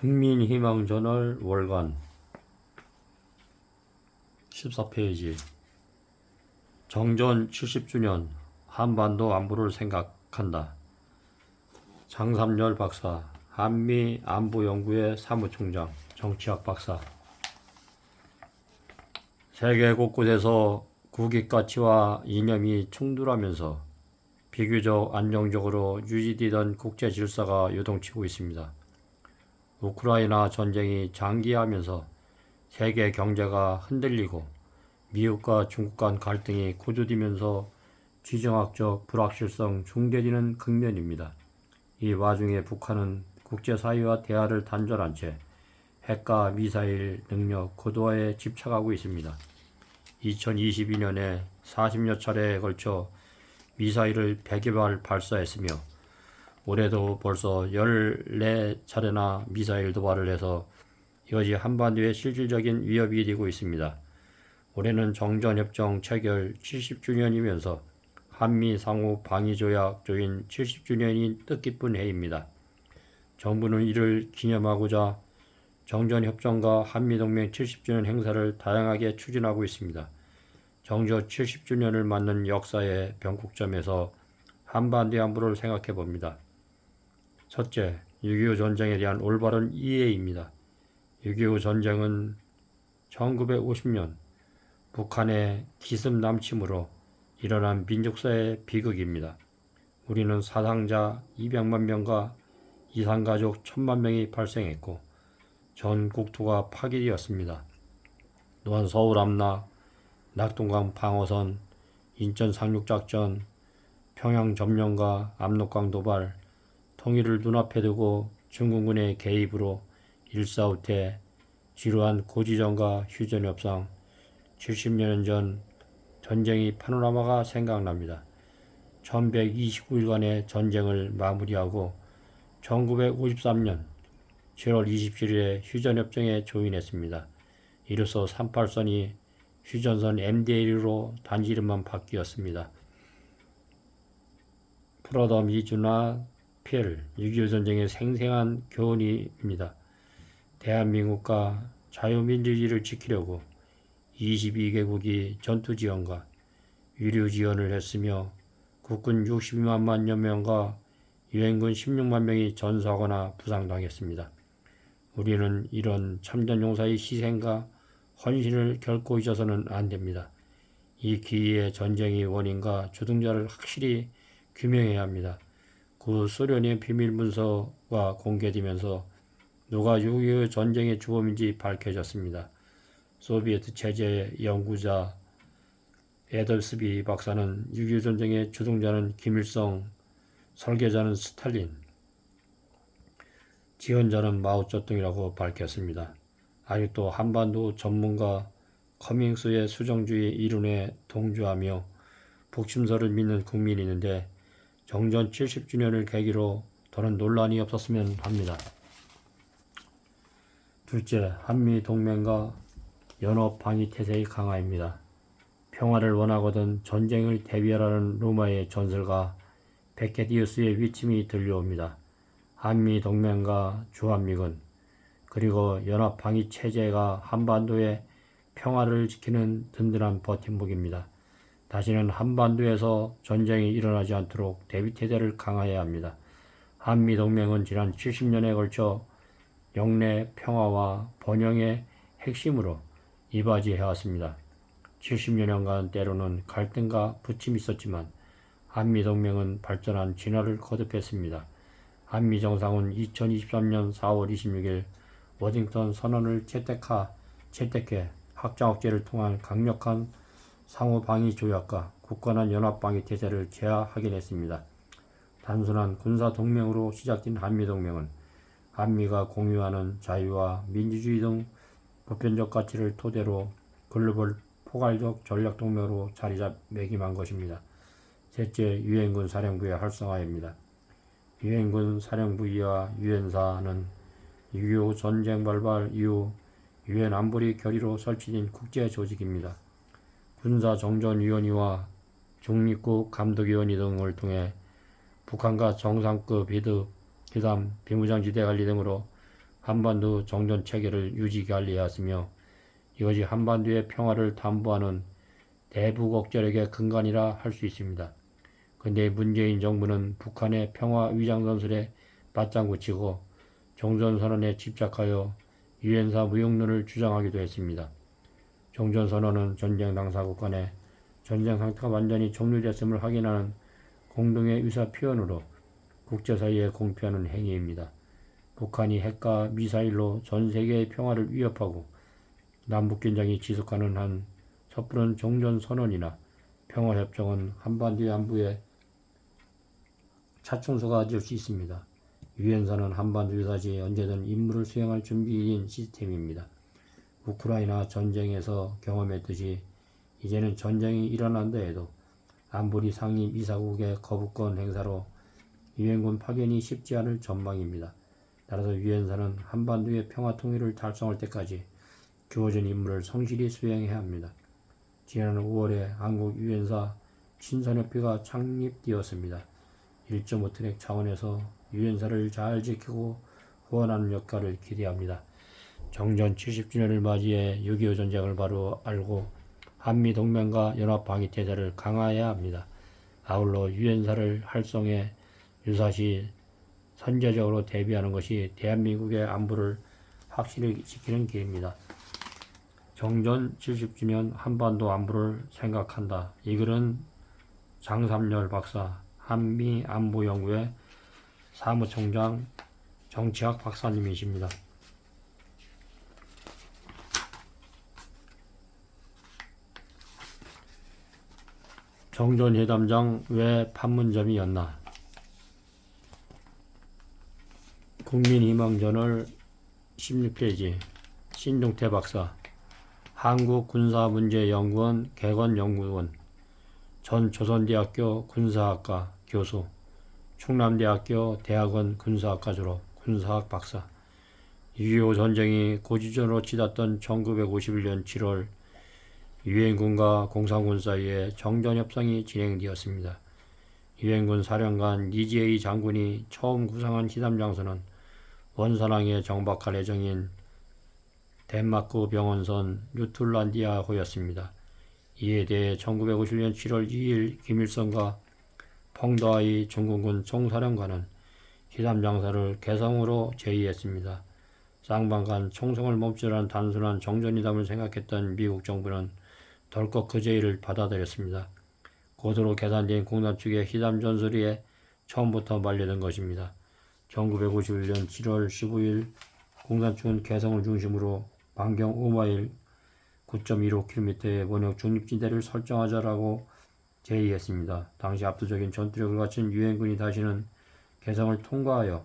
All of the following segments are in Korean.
국민희망저널 월간 14페이지 정전 70주년 한반도 안보를 생각한다. 장삼열 박사 한미 안보연구회 사무총장 정치학 박사 세계 곳곳에서 국익 가치와 이념이 충돌하면서 비교적 안정적으로 유지되던 국제 질서가 요동치고 있습니다. 우크라이나 전쟁이 장기화하면서 세계 경제가 흔들리고 미국과 중국 간 갈등이 고조되면서 지정학적 불확실성 중대되는 국면입니다. 이 와중에 북한은 국제사회와 대화를 단절한 채 핵과 미사일 능력 고도화에 집착하고 있습니다. 2022년에 40여 차례에 걸쳐 미사일을 100여 발 발사했으며 올해도 벌써 14차례나 미사일 도발을 해서 이것이 한반도의 실질적인 위협이 되고 있습니다. 올해는 정전협정 체결 70주년이면서 한미 상호 방위조약 조인 70주년이 뜻깊은 해입니다. 정부는 이를 기념하고자 정전협정과 한미동맹 70주년 행사를 다양하게 추진하고 있습니다. 정저 70주년을 맞는 역사의 변곡점에서 한반도 안보를 생각해 봅니다. 첫째, 6.25 전쟁에 대한 올바른 이해입니다. 6.25 전쟁은 1950년 북한의 기습 남침으로 일어난 민족사의 비극입니다. 우리는 사상자 200만 명과 이산가족 1000만 명이 발생했고 전 국토가 파괴되었습니다. 또한 서울 함락, 낙동강 방어선, 인천 상륙작전, 평양 점령과 압록강 도발, 통일을 눈앞에 두고 중국군의 개입으로 일사후퇴, 지루한 고지전과 휴전 협상, 70년 전 전쟁이 파노라마가 생각납니다. 1129일간의 전쟁을 마무리하고 1953년 7월 27일에 휴전협정에 조인했습니다. 이로써 38선이 휴전선 MDL로 단지 이름만 바뀌었습니다. 프로덤 이주나 피엘 6.25 전쟁의 생생한 교훈입니다. 대한민국과 자유민주주의를 지키려고 22개국이 전투 지원과 유류 지원을 했으며 국군 62만여 명과 유엔군 16만 명이 전사하거나 부상당했습니다. 우리는 이런 참전 용사의 희생과 헌신을 결코 잊어서는 안 됩니다. 이 기회에 전쟁의 원인과 주동자를 확실히 규명해야 합니다. 구 소련의 비밀 문서가 공개되면서 누가 6.25 전쟁의 주범인지 밝혀졌습니다. 소비에트 체제의 연구자 에덜스비 박사는 6.25 전쟁의 주동자는 김일성, 설계자는 스탈린, 지원자는 마오쩌둥이라고 밝혔습니다. 아직도 한반도 전문가 커밍스의 수정주의 이론에 동조하며 복심서를 믿는 국민이 있는데 정전 70주년을 계기로 더는 논란이 없었으면 합니다. 둘째, 한미 동맹과 연합 방위 태세의 강화입니다. 평화를 원하거든 전쟁을 대비하라는 로마의 전설과 베케디우스의 위침이 들려옵니다. 한미 동맹과 주한미군 그리고 연합 방위 체제가 한반도의 평화를 지키는 든든한 버팀목입니다. 다시는 한반도에서 전쟁이 일어나지 않도록 대비태세를 강화해야 합니다. 한미동맹은 지난 70년에 걸쳐 영내 평화와 번영의 핵심으로 이바지해왔습니다. 70여 년간 때로는 갈등과 부침이 있었지만 한미동맹은 발전한 진화를 거듭했습니다. 한미 정상은 2023년 4월 26일 워싱턴 선언을 채택하, 채택해 확장억제를 통한 강력한 상호 방위 조약과 굳건한 연합 방위 태세를 제하하긴 했습니다. 단순한 군사 동맹으로 시작된 한미 동맹은 한미가 공유하는 자유와 민주주의 등 보편적 가치를 토대로 글로벌 포괄적 전략 동맹으로 자리매김한 것입니다. 셋째, 유엔군 사령부의 활성화입니다. 유엔군 사령부와 유엔사는 6.25 전쟁 발발 이후 유엔 안보리 결의로 설치된 국제 조직입니다. 군사정전위원회와 중립국 감독위원회 등을 통해 북한과 정상급 비드, 기담, 비무장지대 관리 등으로 한반도 정전 체계를 유지 관리하였으며 이것이 한반도의 평화를 담보하는 대북억절액의 근간이라 할 수 있습니다. 근데 문재인 정부는 북한의 평화 위장선술에 맞장구 치고 종전선언에 집착하여 유엔사 무용론을 주장하기도 했습니다. 종전선언은 전쟁 당사 국 간의 전쟁 상태가 완전히 종료됐음을 확인하는 공동의 의사 표현으로 국제사회에 공표하는 행위입니다. 북한이 핵과 미사일로 전 세계의 평화를 위협하고 남북긴장이 지속하는 한 섣부른 종전선언이나 평화협정은 한반도의 안보에 차충소가 될 수 있습니다. 유엔사는 한반도 유사시에 언제든 임무를 수행할 준비인 시스템입니다. 우크라이나 전쟁에서 경험했듯이 이제는 전쟁이 일어난다 해도 안보리 상임 이사국의 거부권 행사로 유엔군 파견이 쉽지 않을 전망입니다. 따라서 유엔사는 한반도의 평화 통일을 달성할 때까지 주어진 임무를 성실히 수행해야 합니다. 지난 5월에 한국 유엔사 신선협회가 창립되었습니다. 1.5트랙 차원에서 유엔사를 잘 지키고 후원하는 역할을 기대합니다. 정전 70주년을 맞이해 6.25 전쟁을 바로 알고 한미 동맹과 연합 방위 태세를 강화해야 합니다. 아울러 유엔사를 활성해 유사시 선제적으로 대비하는 것이 대한민국의 안보를 확실히 지키는 길입니다. 정전 70주년 한반도 안보를 생각한다. 이 글은 장삼열 박사 한미 안보연구회 사무총장 정치학 박사님이십니다. 정전회담장 왜 판문점이었나? 국민희망저널 16페이지. 신종태 박사. 한국군사문제연구원 개건연구원. 전 조선대학교 군사학과 교수. 충남대학교 대학원 군사학과 졸업 군사학 박사. 6.25 전쟁이 고지전으로 치닫던 1951년 7월 유엔군과 공산군 사이에 정전협상이 진행되었습니다. 유엔군 사령관 니지에이 장군이 처음 구상한 희담장소는 원산항에 정박할 예정인 덴마크 병원선 루툴란디아 호였습니다. 이에 대해 1951년 7월 2일 김일성과 펑더아이 중국군 총사령관은 희담장사를 개성으로 제의했습니다. 쌍방간 총성을 멈추라는 단순한 정전이담을 생각했던 미국 정부는 덜컥 그 제의를 받아들였습니다. 고도로 계산된 공단 측의 희담 전술에 처음부터 말려든 것입니다. 1951년 7월 15일 공단 측은 개성을 중심으로 반경 5마일 9.15km의 원역 중립지대를 설정하자라고 제의했습니다. 당시 압도적인 전투력을 갖춘 유엔군이 다시는 개성을 통과하여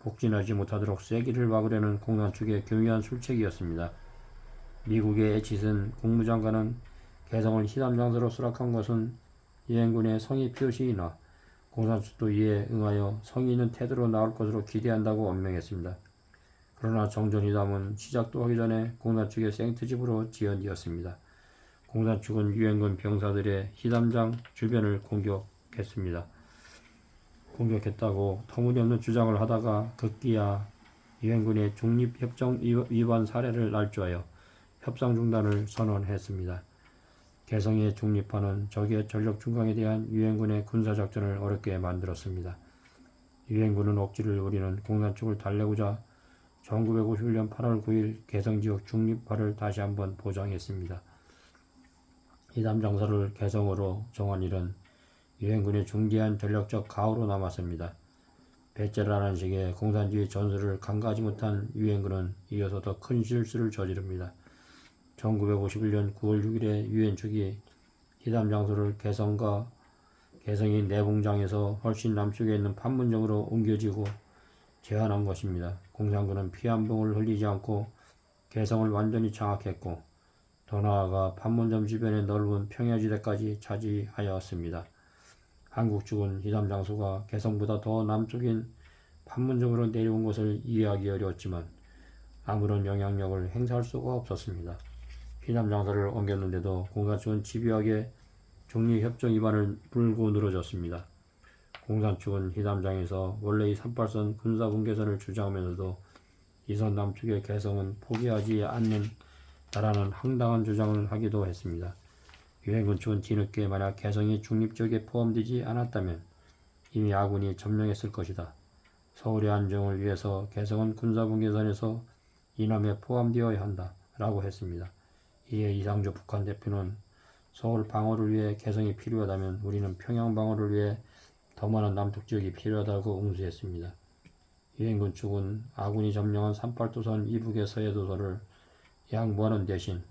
북진하지 못하도록 쐐기를 막으려는 공단 측의 교묘한 술책이었습니다. 미국의 에치슨 국무장관은 개성을 희담장소로 수락한 것은 유엔군의 성의 표시이나 공산주도 이에 응하여 성의 있는 태도로 나올 것으로 기대한다고 언명했습니다. 그러나 정전회담은 시작도 하기 전에 공산 측의 생트집으로 지연되었습니다. 공산 측은 유엔군 병사들의 희담장 주변을 공격했습니다. 공격했다고 터무니없는 주장을 하다가 급기야 유엔군의 중립협정 위반 사례를 날조하여 협상 중단을 선언했습니다. 개성의 중립화는 적의 전력 중강에 대한 유엔군의 군사작전을 어렵게 만들었습니다. 유엔군은 억지를 부리는 공산 측을 달래고자 1951년 8월 9일 개성지역 중립화를 다시 한번 보장했습니다. 이담 장사를 개성으로 정한 일은 유엔군의 중대한 전력적 가오로 남았습니다. 배째라는 식의 공산주의 전술을 강가하지 못한 유엔군은 이어서 더 큰 실수를 저지릅니다. 1951년 9월 6일에 유엔 측이 희담 장소를 개성과 개성이 내봉장에서 훨씬 남쪽에 있는 판문점으로 옮겨지고 제한한 것입니다. 공산군은 피 한 봉을 흘리지 않고 개성을 완전히 장악했고 더 나아가 판문점 주변의 넓은 평야지대까지 차지하였습니다. 한국 측은 희담 장소가 개성보다 더 남쪽인 판문점으로 내려온 것을 이해하기 어려웠지만 아무런 영향력을 행사할 수가 없었습니다. 피남 장사를 옮겼는데도 공산 측은 집요하게 중립협정 위반을 물고 늘어졌습니다. 공산 측은 희담장에서 원래의 38선 군사분계선을 주장하면서도 이선 남측의 개성은 포기하지 않는다라는 황당한 주장을 하기도 했습니다. 유엔군 측은 뒤늦게 만약 개성이 중립지역에 포함되지 않았다면 이미 아군이 점령했을 것이다. 서울의 안정을 위해서 개성은 군사분계선에서 이남에 포함되어야 한다. 라고 했습니다. 이에 이상조 북한 대표는 서울 방어를 위해 개성이 필요하다면 우리는 평양 방어를 위해 더 많은 남쪽 지역이 필요하다고 응수했습니다. 유엔군 측은 아군이 점령한 38도선 이북의 서해도서를 양보하는 대신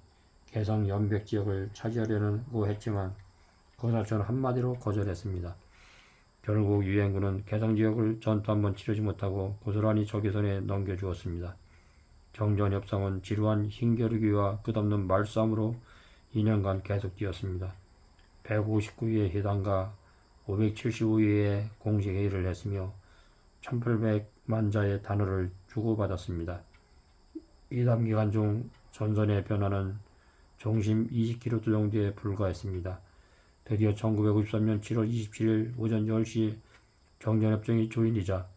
개성 연백 지역을 차지하려고 했지만 그것을 한마디로 거절했습니다. 결국 유엔군은 개성 지역을 전투 한번 치르지 못하고 고스란히 적외선에 넘겨주었습니다. 정전 협상은 지루한 힘겨루기와 끝없는 말싸움으로 2년간 계속되었습니다. 159위의 회담과 575위의 공식 회의를 했으며 1800만 자의 단어를 주고받았습니다. 회담 기간 중 전선의 변화는 중심 20km 정도에 불과했습니다. 드디어 1953년 7월 27일 오전 10시 정전협정이 조인이자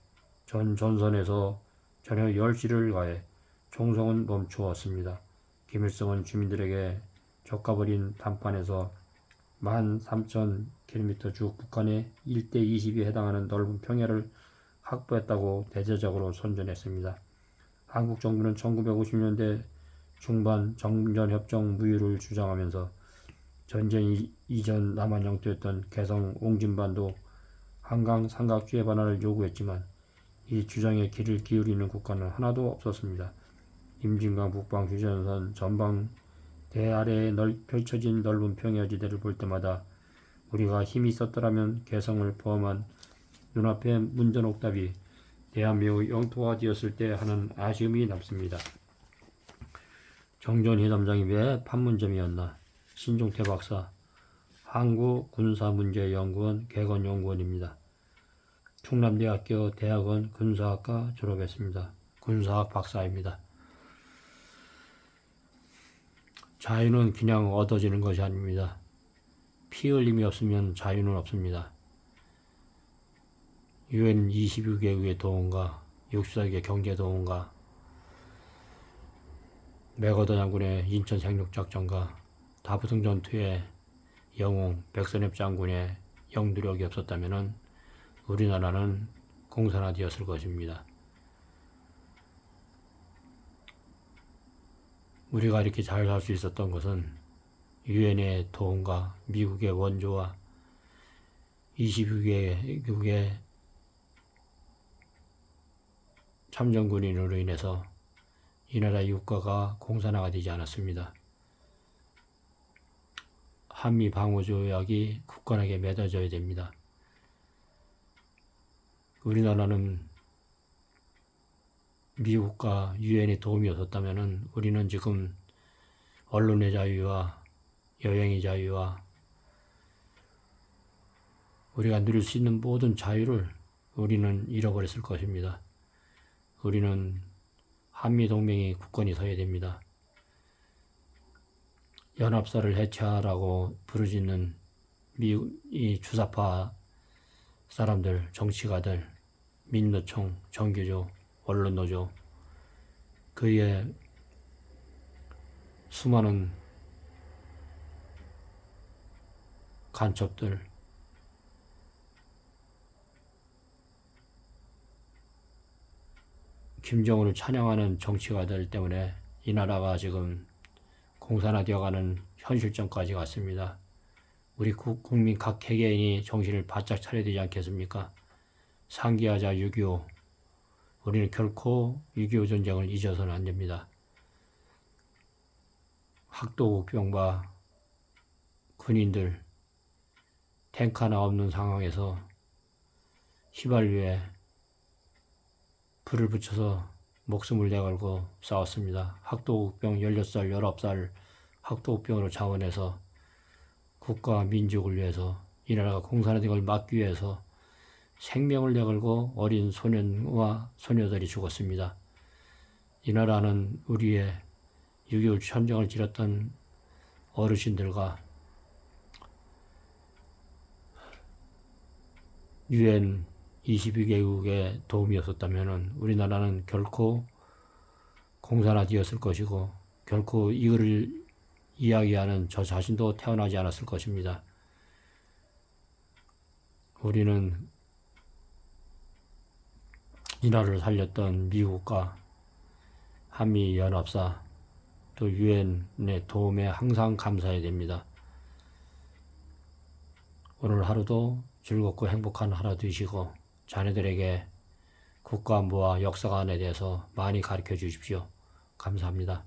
전 전선에서 저녁 10시를 가해 총성은 멈추었습니다. 김일성은 주민들에게 적가버린 단판에서 13,000km 주 북한의 1대 20에 해당하는 넓은 평야를 확보했다고 대대적으로 선전했습니다. 한국 정부는 1950년대 중반 정전협정 무효를 주장하면서 전쟁 이- 이전 남한 영토였던 개성 옹진반도 한강 삼각주의 반환을 요구했지만 이 주장에 귀를 기울이는 국가는 하나도 없었습니다. 임진강 북방 휴전선 전방 대 아래에 넓, 펼쳐진 넓은 평야지대를 볼 때마다 우리가 힘이 있었더라면 개성을 포함한 눈앞의 문전옥답이 대한민국 영토가 되었을 때 하는 아쉬움이 남습니다. 정전회담장이 왜 판문점이었나? 신종태 박사, 한국군사문제연구원 개건연구원입니다. 충남대학교 대학원 군사학과 졸업했습니다. 군사학 박사입니다. 자유는 그냥 얻어지는 것이 아닙니다. 피 흘림이 없으면 자유는 없습니다. 유엔 22개국의 도움과 64개 경제 도움과 맥어더 장군의 인천 생육작전과 다부승 전투의 영웅 백선엽 장군의 영두력이 없었다면 우리나라는 공산화되었을 것입니다. 우리가 이렇게 잘 살 수 있었던 것은 유엔의 도움과 미국의 원조와 22개국의 참전군인으로 인해서 이 나라 국가가 공산화가 되지 않았습니다. 한미 방어조약이 국권에게 맺어져야 됩니다. 우리나라는 미국과 유엔의 도움이 없었다면 우리는 지금 언론의 자유와 여행의 자유와 우리가 누릴 수 있는 모든 자유를 우리는 잃어버렸을 것입니다. 우리는 한미동맹이 국권이 서야 됩니다. 연합사를 해체하라고 부르짖는 미국 이 주사파 사람들, 정치가들, 민노총, 정규조, 언론 노조, 그의 수많은 간첩들, 김정은을 찬양하는 정치가들 때문에 이 나라가 지금 공산화되어가는 현실점까지 갔습니다. 우리 국- 국민 각 개개인이 정신을 바짝 차려야 되지 않겠습니까? 상기하자 6.25 우리는 결코 6.25 전쟁을 잊어서는 안 됩니다. 학도국병과 군인들 탱크 하나 없는 상황에서 휘발유에 불을 붙여서 목숨을 내걸고 싸웠습니다. 학도국병 16살, 19살 학도국병으로 자원해서 국가와 민족을 위해서 이 나라가 공산화된 걸 막기 위해서 생명을 내걸고 어린 소년과 소녀들이 죽었습니다. 이 나라는 우리의 6.25 전쟁을 치렀던 어르신들과 유엔 22개국의 도움이었었다면 우리나라는 결코 공산화 되었을 것이고 결코 이를 이야기하는 저 자신도 태어나지 않았을 것입니다. 우리는 이 나라를 살렸던 미국과 한미 연합사 또 유엔의 도움에 항상 감사해야 됩니다. 오늘 하루도 즐겁고 행복한 하루 되시고 자녀들에게 국가안보와 역사관에 대해서 많이 가르쳐 주십시오. 감사합니다.